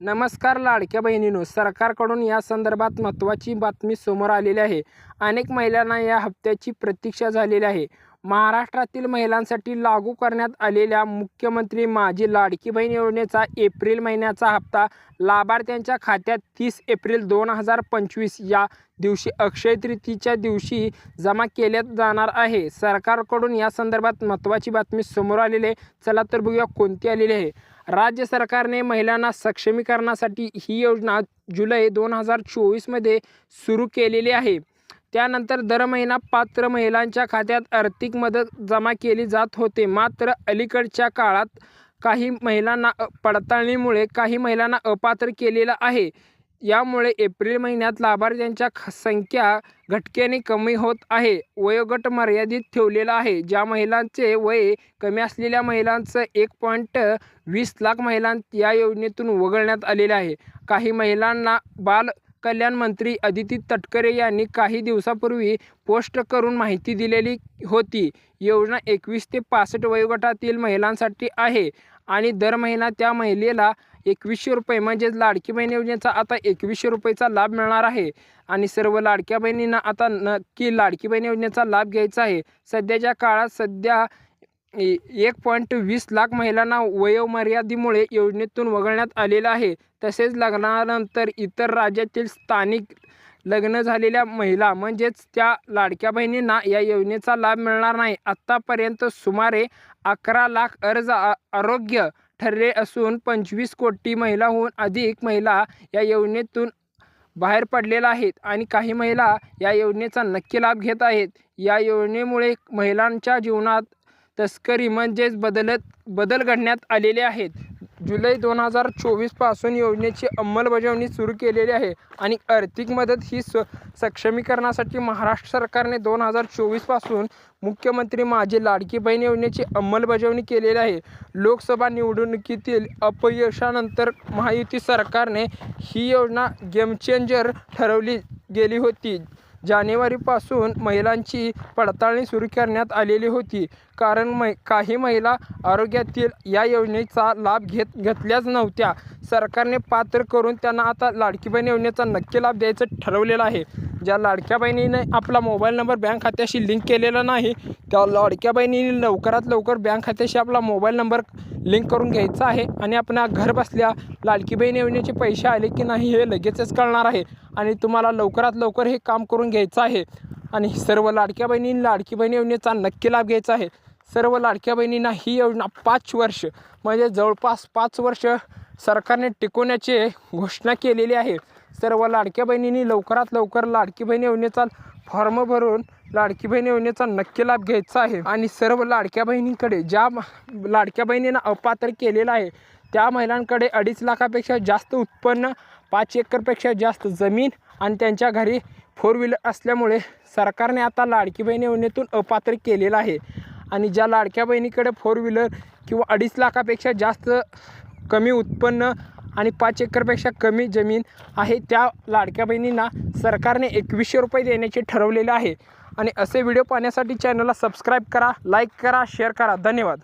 नमस्कार लाडक्या बहिणीनो सरकारकडून या संदर्भात महत्त्वाची बातमी समोर आलेली आहे. अनेक महिलांना या हप्त्याची प्रतीक्षा झालेली आहे. महाराष्ट्रातील महिलांसाठी लागू करण्यात आलेल्या मुख्यमंत्री माझी लाडकी बहीण योजनेचा एप्रिल महिन्याचा हप्ता लाभार्थ्यांच्या खात्यात तीस एप्रिल दोन हजार पंचवीस या दिवशी अक्षय तृतीच्या दिवशी जमा केल्या जाणार आहे. सरकारकडून या संदर्भात महत्त्वाची बातमी समोर आलेली आहे. चला तर बघूया कोणती आलेली आहे. राज्य सरकारने महिलांना सक्षमीकरणासाठी ही योजना जुलै दोन हजार चोवीसमध्ये सुरू केलेली आहे. त्यानंतर दर महिना पात्र महिलांच्या खात्यात आर्थिक मदत जमा केली जात होते. मात्र अलीकडच्या काळात काही महिलांना पडताळणीमुळे काही महिलांना अपात्र केलेलं आहे. यामुळे एप्रिल महिन्यात लाभार्थ्यांच्या ख- संख्या घटक्याने कमी होत आहे. वयोगट मर्यादित ठेवलेला आहे. ज्या महिलांचे वय कमी असलेल्या महिलांचं एक पॉईंट वीस लाख महिलां या योजनेतून वगळण्यात आलेले आहे. काही महिलांना बाल कल्याण मंत्री अदिती तटकरे यांनी काही दिवसापूर्वी पोस्ट करून माहिती दिलेली होती. योजना एकवीस ते पासष्ट वयोगटातील महिलांसाठी आहे आणि दर महिना त्या महिलेला एकवीसशे रुपये म्हणजेच लाडकी बहीण योजनेचा आता एकवीसशे रुपयेचा लाभ मिळणार आहे. आणि सर्व लाडक्या बहिणींना आता नक्की लाडकी बहीण योजनेचा लाभ घ्यायचा आहे. सध्याच्या काळात सध्या ए- एक पॉईंट वीस लाख महिलांना वयोमर्यादेमुळे योजनेतून वगळण्यात आलेलं आहे. तसेच लग्नानंतर इतर राज्यातील स्थानिक लग्न झालेल्या महिला म्हणजेच त्या लाडक्या बहिणींना या योजनेचा लाभ मिळणार नाही. आत्तापर्यंत सुमारे अकरा लाख अर्ज आरोग्य ठरले असून पंचवीस कोटी महिलाहून अधिक महिला या योजनेतून बाहेर पडलेल्या आहेत आणि काही महिला या योजनेचा नक्की लाभ घेत आहेत. या योजनेमुळे महिलांच्या जीवनात तस्करी म्हणजेच बदलत बदल घडण्यात आलेले आहेत. जुलै दोन हजार चोवीसपासून योजनेची अंमलबजावणी सुरू केलेली आहे आणि आर्थिक मदत ही स सक्षमीकरणासाठी महाराष्ट्र सरकारने दोन हजार चोवीसपासून मुख्यमंत्री माझी लाडकी बहीण योजनेची अंमलबजावणी केलेली आहे. लोकसभा निवडणुकीतील अपयशानंतर महायुती सरकारने ही योजना गेमचेंजर ठरवली गेली होती. जानेवारीपासून महिलांची पडताळणी सुरू करण्यात आलेली होती. कारण मै काही महिला आरोग्यातील या योजनेचा लाभ घेत घेतल्याच नव्हत्या. सरकारने पात्र करून त्यांना आता लाडकी बहीण योजनेचा नक्की लाभ द्यायचं ठरवलेलं आहे. ज्या लाडक्या बहिणीने आपला मोबाईल नंबर बँक खात्याशी लिंक केलेला नाही त्या लाडक्या बहिणीने लवकरात लवकर बँक खात्याशी आपला मोबाईल नंबर लिंक करून घ्यायचं आहे. आणि आपण घर बसल्या लाडकी बहीण योजनेचे पैसे आले की नाही हे लगेचच कळणार आहे. आणि तुम्हाला लवकरात लवकर हे काम करून घ्यायचं आहे. आणि सर्व लाडक्या बहिणींनी लाडकी बहीण योजनेचा नक्की लाभ घ्यायचा आहे. सर्व लाडक्या बहिणींना ही योजना पाच वर्ष म्हणजे जवळपास पाच वर्ष सरकारने टिकवण्याची घोषणा केलेली आहे. सर्व लाडक्या बहिणींनी लवकरात लवकर लाडकी बहीण योजनेचा फॉर्म भरून लाडकी बहीण योजनेचा नक्की लाभ घ्यायचा आहे. आणि सर्व लाडक्या बहिणींकडे ज्या म- लाडक्या बहिणींना अपात्र केलेलं आहे त्या महिलांकडे अडीच लाखापेक्षा जास्त उत्पन्न पाच एकरपेक्षा जास्त जमीन आणि त्यांच्या घरी फोर व्हीलर असल्यामुळे सरकारने आता लाडकी बहीण योजनेतून अपात्र केलेलं आहे. आणि ज्या लाडक्या बहिणीकडे फोर व्हीलर किंवा अडीच लाखापेक्षा जास्त कमी उत्पन्न आणि पाच एकरपेक्षा कमी जमीन आहे त्या लाडक्या बहिणींना सरकारने एकवीसशे रुपये देण्याचे ठरवलेले आहे. आणि असे व्हिडिओ पाहण्यासाठी चॅनलला सबस्क्राईब करा लाईक करा शेअर करा. धन्यवाद.